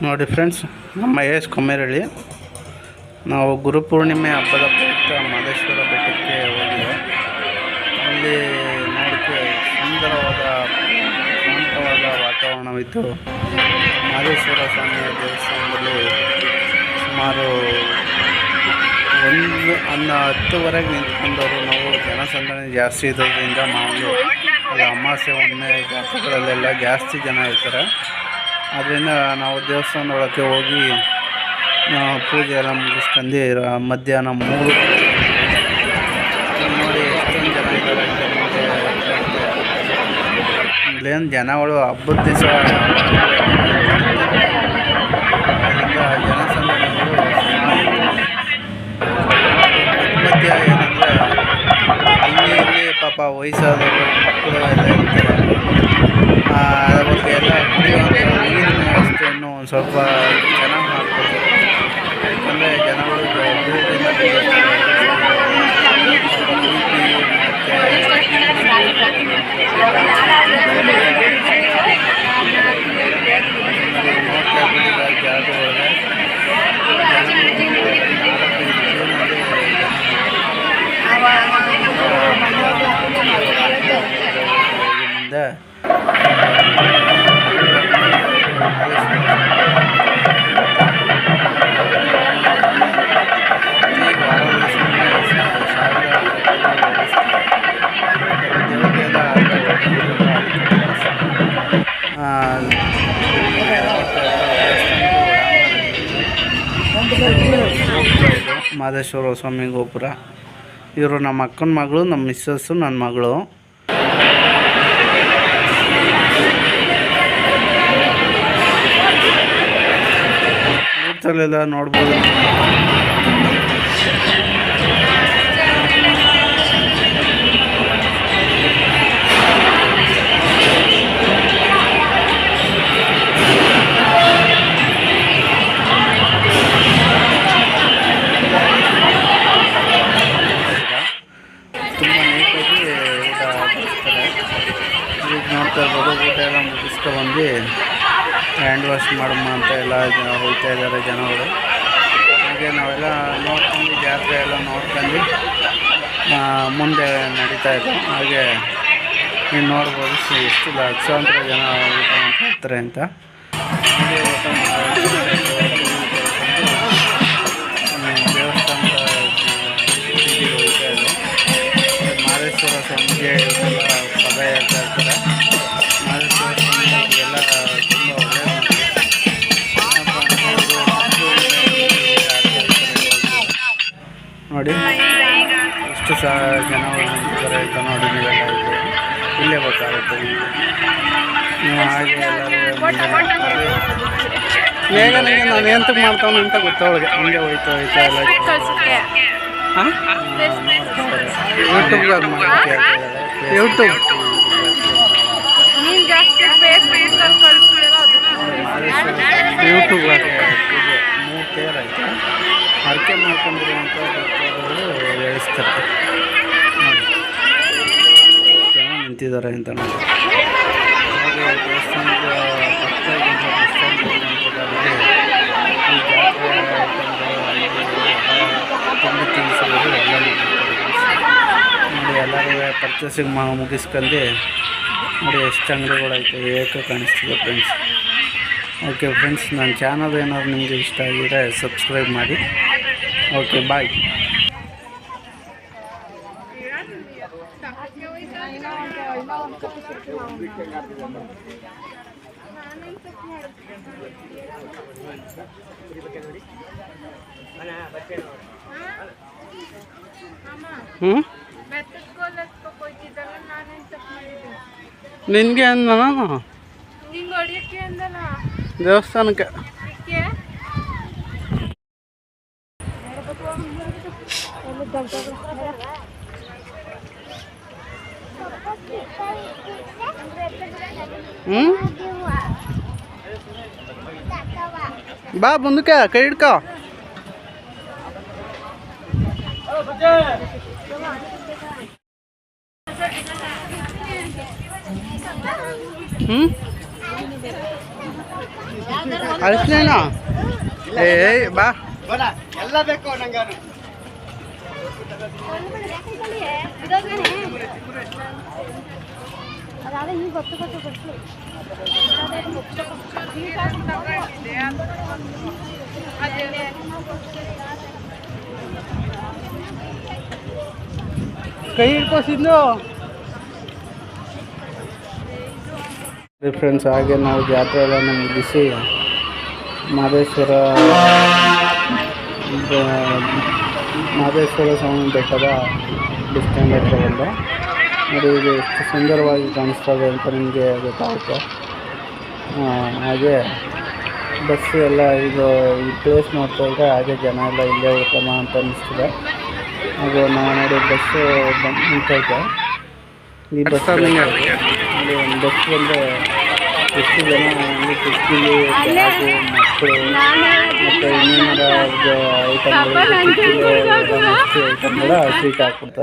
ನೋಡಿ ಫ್ರೆಂಡ್ಸ್, ನಮ್ಮ ಎಸ್ ಕೊಮ್ಮೇರಳ್ಳಿ ನಾವು ಗುರುಪೂರ್ಣಿಮೆ ಹಬ್ಬದ ಪ್ರಯುಕ್ತ ಮಹದೇಶ್ವರ ಬೆಟ್ಟಕ್ಕೆ ಹೋಗಿದ್ದೆವು ಅಲ್ಲಿ ನೋಡೋಕ್ಕೆ ಸುಂದರವಾದ, ಶಾಂತವಾದ ವಾತಾವರಣವಿತ್ತು. ಮಹದೇಶ್ವರ ಸ್ವಾಮಿಯ ದೇವಸ್ಥಾನದಲ್ಲಿ ಸುಮಾರು ಒಂದು, ಅನ್ನ ಹತ್ತುವರೆಗೆ ನಿಂತ್ಕೊಂಡವರು. ನಾವು ಜನಸಂದಣಿ ಜಾಸ್ತಿ ಇರೋದ್ರಿಂದ ಮಾಮೂಲಿ ಅಮಾವಾಸ್ಯೆ ಒಮ್ಮೆ ಜಾತ್ರೆಗಳಲ್ಲೆಲ್ಲ ಜಾಸ್ತಿ ಜನ ಇರ್ತಾರೆ. ಆದ್ದರಿಂದ ನಾವು ದೇವಸ್ಥಾನದೊಳಕ್ಕೆ ಹೋಗಿ ಪೂಜೆ ಎಲ್ಲ ಮುಗಿಸ್ಕೊಂಡು ಮಧ್ಯಾಹ್ನ ಮೂರು. ನೋಡಿ ಎಷ್ಟೊಂದು ಜನ ಇದ್ದಾರೆ ಇಲ್ಲೇನು ಜನಗಳು ಹಬ್ಬದ ದಿವಸ ವ್ಯವಸ್ಥೆಯನ್ನು ಒಂದು ಮಾದೇಶ್ವರ ಸ್ವಾಮಿ ಗೋಪುರ. ಇವರು ನಮ್ಮ ಅಕ್ಕನ ಮಗಳು ನಮ್ಮ ಮಿಸ್ಸಸ್ಸು ನನ್ನ ಮಗಳು. ನೋಡ್ಬೋದು. ಹ್ಯಾಂಡ್ ವಾಶ್ ಮಾಡಮ್ಮ ಅಂತ ಎಲ್ಲ ಜನ ಹೋಗ್ತಾ ಇದ್ದಾರೆ ಜನಗಳು. ಹಾಗೆ ನಾವೆಲ್ಲ ನೋಡ್ಕೊಂಡು ಜಾತ್ರೆ ಎಲ್ಲ ನೋಡ್ಕೊಂಡು ಮುಂದೆ ನಡೀತಾ ಇದೆ ಹಾಗೆ ನೀವು ನೋಡ್ಬೋದು ಎಷ್ಟು ಲಕ್ಷಾಂತರ ಜನ ಹೋಗ್ತಾರೆ ಅಂತ. ದೇವಸ್ಥಾನದ ಮಾದೇಶ್ವರ ಸ್ವಾಮಿಗೆ ಎಲ್ಲ ನೋಡಿ. ಎಷ್ಟು ಸಹ ಜನ ಅಂತ ನೋಡಿ ನೀವೆಲ್ಲ ಇಲ್ಲೇ. ಗೊತ್ತಾಗುತ್ತೆ ನೀವು ಹಾಗೆ ಎಲ್ಲರೂ. ಬೇಗ ನನಗೆ ನಾನು ಎಂತಕ್ಕೆ ಮಾಡ್ತಾನೆ ಅಂತ ಗೊತ್ತವಳಿಗೆ ಹಂಗೆ ಹೋಯ್ತು ಹೋಯ್ತು, ಎಲ್ಲ ಹಾಂ? ಯೂಟ್ಯೂಬ್ ಯೂಟ್ಯೂಬ್ ಮೂರು ತೇರ್ ಅರ್ಕೆ ಮಾಡ್ಕೊಂಡಿರುವಂಥ ಜನ ನಿಂತಿದ್ದಾರೆ ಅಂತ ನೋಡಿ ಹಾಗೆ ಎಲ್ಲರೂ ಪರ್ಚೇಸಿಂಗ್ ಮಾ ಮುಗಿಸ್ಕೊಂಡು ನೋಡಿ ಎಷ್ಟು ಅಂಗಡಿಗಳೈತೆ, ಏಕೆ ಕಾಣಿಸ್ತಿದೆ ಫ್ರೆಂಡ್ಸ್ ಓಕೆ ಫ್ರೆಂಡ್ಸ್ ನನ್ನ ಚಾನಲ್ ಏನಾದ್ರು ನಿಮಗೆ ಇಷ್ಟ ಆಗಿದ್ರೆ ಸಬ್ಸ್ಕ್ರೈಬ್ ಮಾಡಿ. ಓಕೆ ಬಾಯ್ ಹ್ಞೂ ಹೋಯ್ತಿದ್ದಲ್ಲ ನಾನೇನ್ ತಪ್ಪು ಮಾಡಿದ್ದೆ ನಿನಗೆ ಅಂದ ನಿಂಗೆ ಹೊಡಿಯಕ್ಕೆ ಅಂದಲ್ಲ ದೇವಸ್ಥಾನಕ್ಕೆ ಅದಕ್ಕೆ ಹ್ಞೂ ಬಾ ಮುಂದಕ್ಕೆ ಕೈ ಹಿಡ್ಕೋ. ಹ್ಞೂ ಅಳಿಸ್ನೇನು ಏಯ್ ಬಾ. ಎಲ್ಲ ಬೇಕು ನಂಗೆ ಅದಾದ್ರೆ ಈಗ ಗೊತ್ತು ಗೊತ್ತು ಗೊತ್ತು ಕೈ ಹಿಡ್ಕೋ ಸಿದ್ದು ಫ್ರೆಂಡ್ಸ್ ಹಾಗೆ ನಾವು ಜಾತ್ರೆ ಎಲ್ಲ ಮುಗಿಸಿ ಮಾದೇಶ್ವರ ಮಹದೇಶ್ವರ ಮಾದೇಶ್ವರ ಸ್ವಾಮಿ ಬೆಟ್ಟದ ಸ್ಟ್ಯಾಂಡ್ ಹತ್ರ ಬಂದೆ. ನೋಡಿ ಇದು ಎಷ್ಟು ಸುಂದರವಾಗಿ ಕಾಣಿಸ್ತದೆ ಅಂತ ನಿಮಗೆ ಗೊತ್ತಾಗುತ್ತೆ. ಹಾಗೆ ಬಸ್ ಎಲ್ಲ ಇದು ಈ ಪ್ಲೇಸ್ ನೋಡ್ತಾ ಇದ್ದರೆ ಹಾಗೆ ಜನ ಎಲ್ಲ ಇಲ್ಲೇ ಉಳ್ಕೊಮ ಅಂತ ಅನ್ನಿಸ್ತಿದೆ ಅದು ನಾವು ನೋಡಿ ಬಸ್ಸು ಬಂದು ನಿಂತೈತೆ ಈ ಬಸ್ ನೋಡಿ ಒಂದು ಬಸ್ ಬಂದು ಎಷ್ಟು ಜನ ಕುಸ್ತಿಲಿ ಬ್ಯಾಗು ಮಕ್ಕಳು ಮತ್ತು ಇನ್ನೇನಾರ ಐಟಮ್ಗಳು ಕಿಟಕಿಲಿ ಐಟಮ್ ಎಲ್ಲ ಸೀಟ್ ಹಾಕ್ಬಿಡ್ತಾರೆ.